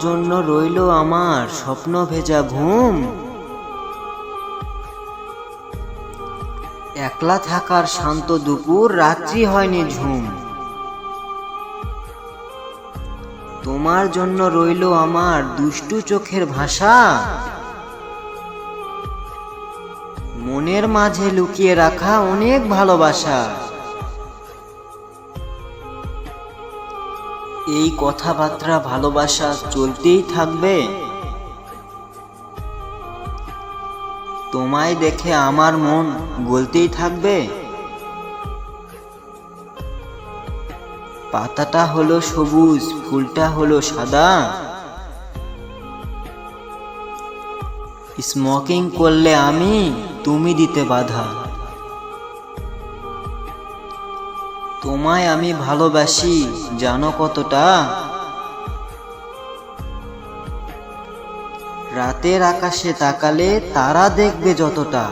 জন্য রইল আমার স্বপ্ন ভেজা ঘুম। একলা থাকার শান্ত দুপুর, রাত্রি হয়নি ঝুম। তোমার জন্য রইল আমার দুষ্টু চোখের ভাষা। মনের মাঝে লুকিয়ে রাখা অনেক ভালোবাসা। এই কথাবার্তা ভালোবাসা চলতেই থাকবে? তোমায় দেখে আমার মন গলতেই থাকবে? পাতাটা হলো সবুজ, ফুলটা হলো সাদা? স্মোকিং করলে আমি তুমি দিতে বাধা। তোমায় আমি ভালোবাসি জানো কতটা? রাতের আকাশে তাকালে তারা দেখবে যতটা।